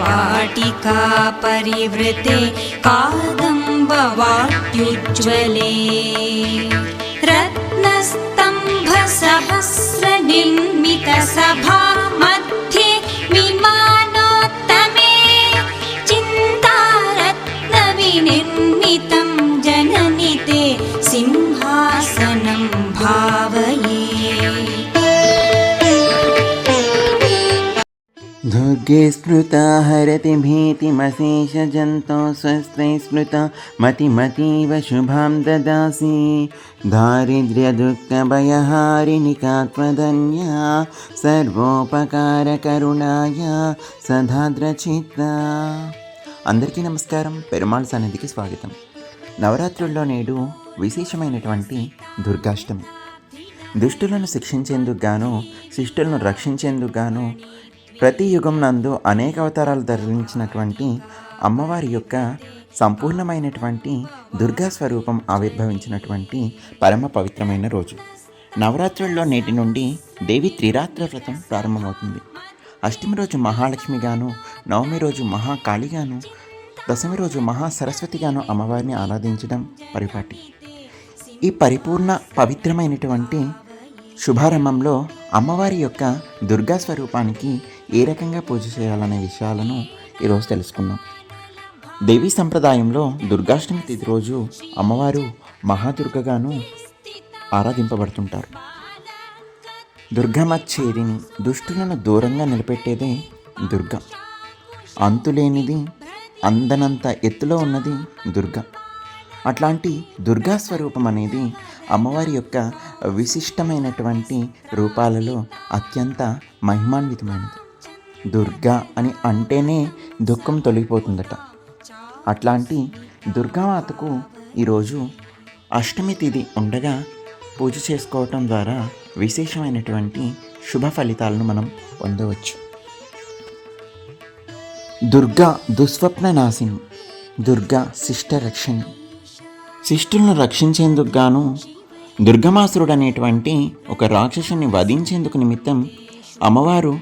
कल्पकवाटिका परिवृते कादम्बवाट्युज्ज्वले। रत्नस्तम्भसहस्रनिर्मितसभा दुर्गे स्मृता हरति भीतिमशेषजन्तो स्वस्ते स्मृता मतिमतीव शुभां ददासि दारिद्र्यदुःखभयहारिणिका त्वदन्या సర్వోపకారకరుణాయ సదాద్రచిత్త అందరికీ నమస్కారం పెరుమాళ్ సన్నిధికి స్వాగతం నవరాత్రుల్లో నేడు విశేషమైనటువంటి దుర్గాష్టమి దుష్టులను శిక్షించేందుకు గాను శిష్టులను రక్షించేందుకు గాను ప్రతి యుగం నందు అనేక అవతారాలు ధరించినటువంటి అమ్మవారి యొక్క సంపూర్ణమైనటువంటి దుర్గా స్వరూపం ఆవిర్భవించినటువంటి పరమ పవిత్రమైన రోజు. నవరాత్రుల్లో నేటి నుండి దేవి త్రిరాత్ర వ్రతం ప్రారంభమవుతుంది. అష్టమి రోజు మహాలక్ష్మిగాను నవమి రోజు మహాకాళిగాను దశమి రోజు మహా సరస్వతిగాను అమ్మవారిని ఆరాధించడం పరిపాటి. ఈ పరిపూర్ణ పవిత్రమైనటువంటి శుభారంభంలో అమ్మవారి యొక్క దుర్గా స్వరూపానికి ఏ రకంగా పూజ చేయాలనే విషయాలను ఈరోజు తెలుసుకుందాం. దేవీ సంప్రదాయంలో దుర్గాష్టమి తిథి రోజు అమ్మవారు మహాదుర్గగాను ఆరాధింపబడుతుంటారు. దుర్గమచ్చేరిని దుష్టులను దూరంగా నిలబెట్టేదే దుర్గ. అంతులేనిది అందనంత ఎత్తులో ఉన్నది దుర్గ. అట్లాంటి దుర్గా స్వరూపం అనేది అమ్మవారి యొక్క విశిష్టమైనటువంటి రూపాలలో అత్యంత మహిమాన్వితమైనది. దుర్గా అని అంటేనే దుఃఖం తొలగిపోతుందట. అట్లాంటి దుర్గామాతకు ఈరోజు అష్టమి తిథి ఉండగా పూజ చేసుకోవటం ద్వారా విశేషమైనటువంటి శుభ ఫలితాలను మనం పొందవచ్చు. దుర్గా దుస్వప్న నాశిని దుర్గా శిష్ట రక్షణి శిష్టులను రక్షించేందుకు గాను దుర్గమాసురుడు అనేటువంటి ఒక రాక్షసుని వధించేందుకు నిమిత్తం అమ్మవారు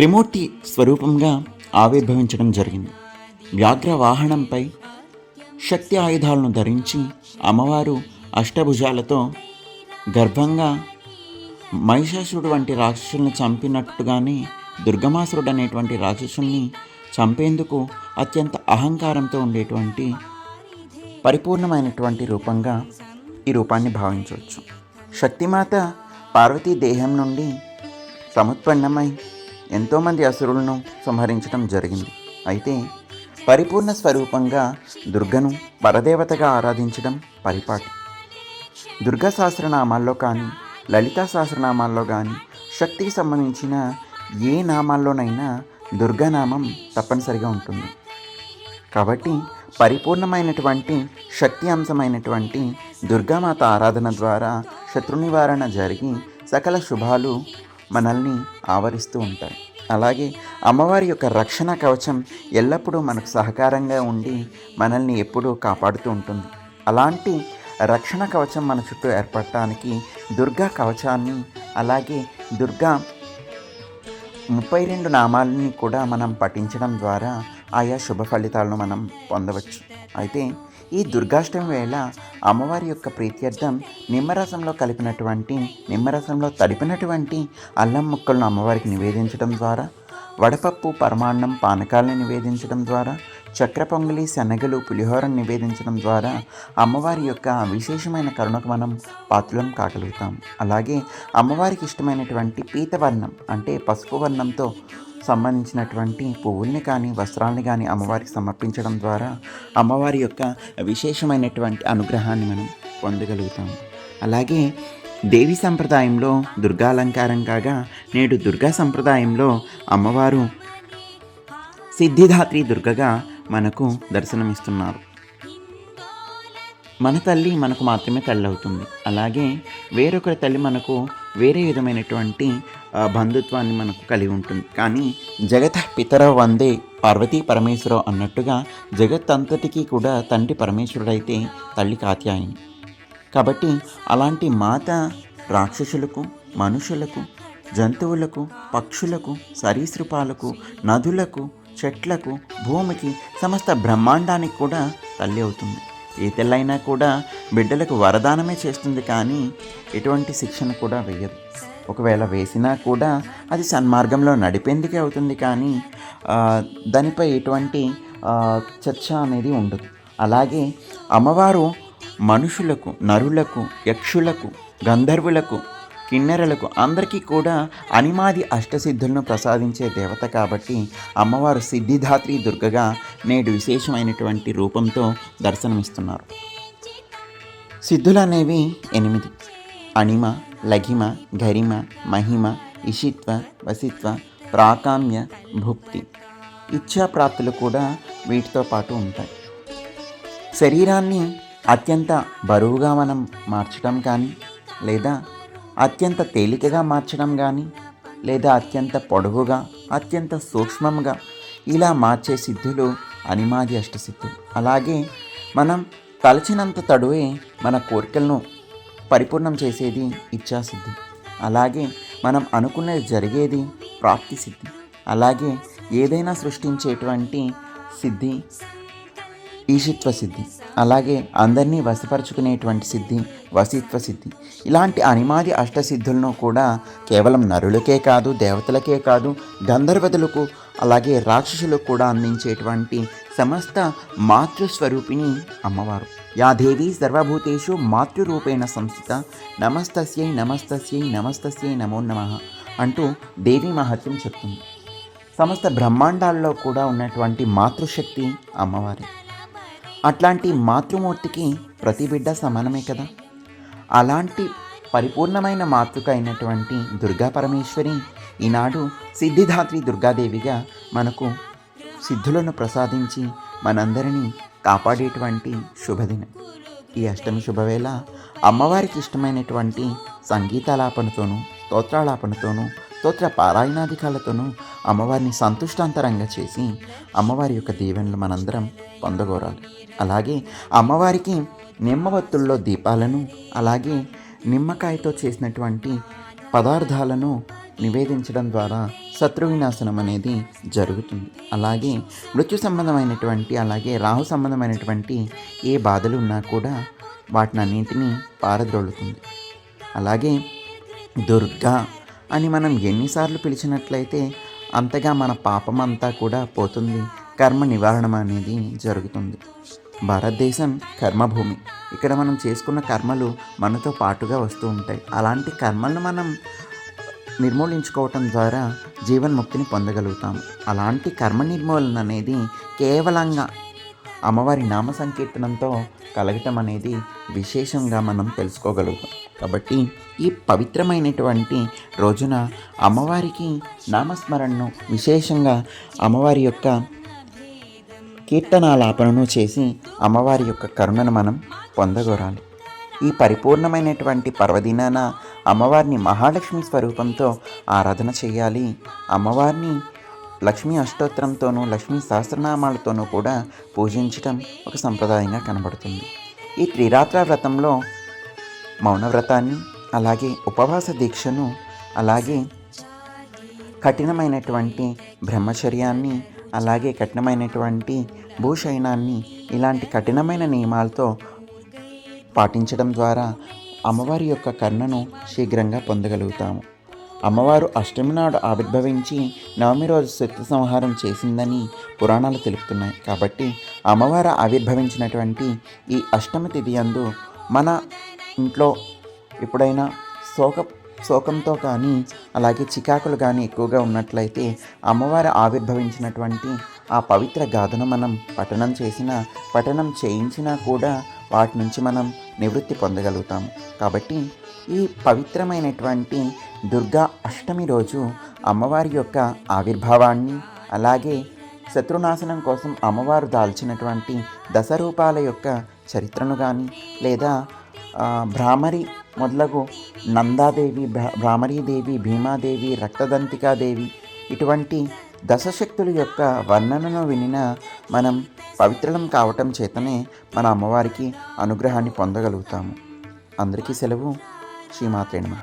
త్రిమూర్తి స్వరూపంగా ఆవిర్భవించడం జరిగింది. వ్యాఘ్ర వాహనంపై శక్తి ఆయుధాలను ధరించి అమ్మవారు అష్టభుజాలతో గర్భంగా మహిషాసురుడు వంటి రాక్షసుల్ని చంపినట్టుగానే దుర్గమాసురుడు అనేటువంటి రాక్షసుల్ని చంపేందుకు అత్యంత అహంకారంతో ఉండేటువంటి పరిపూర్ణమైనటువంటి రూపంగా ఈ రూపాన్ని భావించవచ్చు. శక్తిమాత పార్వతీ దేహం నుండి సముత్పన్నమై ఎంతోమంది అసురులను సంహరించడం జరిగింది. అయితే పరిపూర్ణ స్వరూపంగా దుర్గను పరదేవతగా ఆరాధించడం పరిపాటి. దుర్గా సహస్రనామాల్లో కానీ లలితా సహస్రనామాల్లో కానీ శక్తికి సంబంధించిన ఏ నామాల్లోనైనా దుర్గానామం తప్పనిసరిగా ఉంటుంది. కాబట్టి పరిపూర్ణమైనటువంటి శక్తి అంశమైనటువంటి దుర్గామాత ఆరాధన ద్వారా శత్రు నివారణ జరిగి సకల శుభాలు మనల్ని ఆవరిస్తూ ఉంటాయి. అలాగే అమ్మవారి యొక్క రక్షణ కవచం ఎల్లప్పుడూ మనకు సహకారంగా ఉండి మనల్ని ఎప్పుడూ కాపాడుతూ ఉంటుంది. అలాంటి రక్షణ కవచం మన చుట్టూ ఏర్పడటానికి దుర్గా కవచాన్ని అలాగే దుర్గా ముప్పై రెండు నామాలని కూడా మనం పఠించడం ద్వారా ఆయా శుభ ఫలితాలను మనం పొందవచ్చు. అయితే ఈ దుర్గాష్టమి వేళ అమ్మవారి యొక్క ప్రీత్యర్థం నిమ్మరసంలో కలిపినటువంటి నిమ్మరసంలో తడిపినటువంటి అల్లం ముక్కలను అమ్మవారికి నివేదించడం ద్వారా వడపప్పు పరమాన్నం పానకాలను నివేదించడం ద్వారా చక్ర పొంగలి శనగలు పులిహోరను నివేదించడం ద్వారా అమ్మవారి యొక్క విశేషమైన కరుణకు మనం పాత్రలం కాగలుగుతాం. అలాగే అమ్మవారికి ఇష్టమైనటువంటి పీతవర్ణం అంటే పసుపు వర్ణంతో సంబంధించినటువంటి పువ్వుల్ని కానీ వస్త్రాలని కానీ అమ్మవారికి సమర్పించడం ద్వారా అమ్మవారి యొక్క విశేషమైనటువంటి అనుగ్రహాన్ని మనం పొందగలుగుతాం. అలాగే దేవి సంప్రదాయంలో దుర్గాలంకారం కాగా నేడు దుర్గా సంప్రదాయంలో అమ్మవారు సిద్ధిదాత్రి దుర్గగా మనకు దర్శనమిస్తున్నారు. మన తల్లి మనకు మాత్రమే తల్లి అవుతుంది. అలాగే వేరొకరి తల్లి మనకు వేరే విధమైనటువంటి బంధుత్వాన్ని మనకు కలిగి ఉంటుంది. కానీ జగత పితర వందే పార్వతీ పరమేశ్వర అన్నట్టుగా జగత్ అంతటికీ కూడా తండ్రి పరమేశ్వరుడైతే తల్లి కాత్యాయని. కాబట్టి అలాంటి మాత రాక్షసులకు మనుషులకు జంతువులకు పక్షులకు సరీసృపాలకు నదులకు చెట్లకు భూమికి సమస్త బ్రహ్మాండానికి కూడా తల్లి అవుతుంది. ఏ తెల్లైనా కూడా బిడ్డలకు వరదానమే చేస్తుంది కానీ ఎటువంటి శిక్షణ కూడా వేయదు. ఒకవేళ వేసినా కూడా అది సన్మార్గంలో నడిపేందుకే అవుతుంది కానీ దానిపై ఎటువంటి చర్చ అనేది ఉండదు. అలాగే అమ్మవారు మనుషులకు నరులకు యక్షులకు గంధర్వులకు కిన్నెరలకు అందరికీ కూడా అనిమాది అష్టసిద్ధులను ప్రసాదించే దేవత కాబట్టి అమ్మవారు సిద్ధిధాత్రి దుర్గగా నేడు విశేషమైనటువంటి రూపంతో దర్శనమిస్తున్నారు. సిద్ధులు అనేవి ఎనిమిది. అనిమ లఘిమ గరిమ మహిమ ఇషిత్వ వసిత్వ ప్రాకామ్య భుక్తి ఇచ్ఛాప్రాప్తులు కూడా వీటితో పాటు ఉంటాయి. శరీరాన్ని అత్యంత బరువుగా మనం మార్చడం కానీ లేదా అత్యంత తేలికగా మార్చడం కానీ లేదా అత్యంత పొడవుగా అత్యంత సూక్ష్మంగా ఇలా మార్చే సిద్ధులు అనిమాది అష్టసిద్ధులు. అలాగే మనం తలచినంత తడువే మన కోరికలను పరిపూర్ణం చేసేది ఇచ్ఛాసిద్ధి అలాగే మనం అనుకున్నది జరిగేది ప్రాప్తి సిద్ధి అలాగే ఏదైనా సృష్టించేటువంటి సిద్ధి ఈశిత్వ సిద్ధి అలాగే అందరినీ వశపరుచుకునేటువంటి సిద్ధి వసిత్వ సిద్ధి ఇలాంటి అనిమాది అష్టసిద్ధులను కూడా కేవలం నరులకే కాదు దేవతలకే కాదు గంధర్వతులకు అలాగే రాక్షసులకు కూడా అందించేటువంటి సమస్త మాతృస్వరూపిణి అమ్మవారు. యా దేవి సర్వభూతేషు మాతృరూపేణ సంస్థిత నమస్తస్యై నమస్తస్యై నమస్తస్యై నమో నమ అంటూ దేవి మహత్యం చెప్తుంది. సమస్త బ్రహ్మాండాల్లో కూడా ఉన్నటువంటి మాతృశక్తి అమ్మవారి. అట్లాంటి మాతృమూర్తికి ప్రతి బిడ్డ సమానమే కదా? అలాంటి పరిపూర్ణమైన మాతృక అయినటువంటి దుర్గా పరమేశ్వరి ఈనాడు సిద్ధిధాత్రి దుర్గాదేవిగా మనకు సిద్ధులను ప్రసాదించి మనందరినీ కాపాడేటువంటి శుభదినం. ఈ అష్టమి శుభవేళ అమ్మవారికి ఇష్టమైనటువంటి సంగీతాలాపనతోనూ స్తోత్రాలాపనతోనూ స్తోత్ర పారాయణాధికాలతోనూ అమ్మవారిని సంతుష్టాంతరంగా చేసి అమ్మవారి యొక్క దీవెనలు మనందరం పొందగోరాలి. అలాగే అమ్మవారికి నిమ్మవత్తుల్లో దీపాలను అలాగే నిమ్మకాయతో చేసినటువంటి పదార్థాలను నివేదించడం ద్వారా శత్రు వినాశనం అనేది జరుగుతుంది. అలాగే మృత్యు సంబంధమైనటువంటి అలాగే రాహు సంబంధమైనటువంటి ఏ బాధలు ఉన్నా కూడా వాటిని అన్నింటినీ పారద్రోలుతుంది. అలాగే దుర్గా అని మనం ఎన్నిసార్లు పిలిచినట్లయితే అంతగా మన పాపం అంతా కూడా పోతుంది. కర్మ నివారణ అనేది జరుగుతుంది. భారతదేశం కర్మభూమి. ఇక్కడ మనం చేసుకున్న కర్మలు మనతో పాటుగా వస్తూ ఉంటాయి. అలాంటి కర్మలను మనం నిర్మూలించుకోవటం ద్వారా జీవన్ముక్తిని పొందగలుగుతాము అలాంటి కర్మ నిర్మూలన అనేది కేవలంగా అమ్మవారి నామ సంకీర్తనంతో కలగటం అనేది విశేషంగా మనం తెలుసుకోగలుగుతాం. కాబట్టి ఈ పవిత్రమైనటువంటి రోజున అమ్మవారికి నామస్మరణను విశేషంగా అమ్మవారి యొక్క కీర్తనాలాపనను చేసి అమ్మవారి యొక్క కరుణను మనం పొందగోరాలి. ఈ పరిపూర్ణమైనటువంటి పర్వదినాన అమ్మవారిని మహాలక్ష్మి స్వరూపంతో ఆరాధన చేయాలి. అమ్మవారిని లక్ష్మీ అష్టోత్తరంతోనూ లక్ష్మీ సహస్రనామాలతోనూ కూడా పూజించటం ఒక సంప్రదాయంగా కనబడుతుంది. ఈ త్రిరాత్ర వ్రతంలో మౌనవ్రతాన్ని అలాగే ఉపవాస దీక్షను అలాగే కఠినమైనటువంటి బ్రహ్మచర్యాన్ని అలాగే కఠినమైనటువంటి భూషయనాన్ని ఇలాంటి కఠినమైన నియమాలతో పాటించడం ద్వారా అమ్మవారి యొక్క కరుణను శీఘ్రంగా పొందగలుగుతాము. అమ్మవారు అష్టమి నాడు ఆవిర్భవించి నవమి రోజు శక్తి సంహారం చేసిందని పురాణాలు తెలుపుతున్నాయి. కాబట్టి అమ్మవారు ఆవిర్భవించినటువంటి ఈ అష్టమి తిథి యందు మన ఇంట్లో ఎప్పుడైనా శోక శోకంతో కానీ అలాగే చికాకులు కానీ ఎక్కువగా ఉన్నట్లయితే అమ్మవారు ఆవిర్భవించినటువంటి ఆ పవిత్ర గాథను మనం పఠనం చేసినా పఠనం చేయించినా కూడా వాటి నుంచి మనం నివృత్తి పొందగలుగుతాము కాబట్టి ఈ పవిత్రమైనటువంటి దుర్గా అష్టమి రోజు అమ్మవారి యొక్క ఆవిర్భావాన్ని అలాగే శత్రునాశనం కోసం అమ్మవారు దాల్చినటువంటి దశరూపాల యొక్క చరిత్రను కానీ లేదా భ్రామరి మొదలగు నందాదేవి భ్రామరీదేవి భీమాదేవి రక్తదంతికాదేవి ఇటువంటి దశశక్తుల యొక్క వర్ణనను వినిన మనం పవిత్రం కావటం చేతనే మన అమ్మవారికి అనుగ్రహాన్ని పొందగలుగుతాము. అందరికీ సెలవు. శ్రీమాత్రేనమ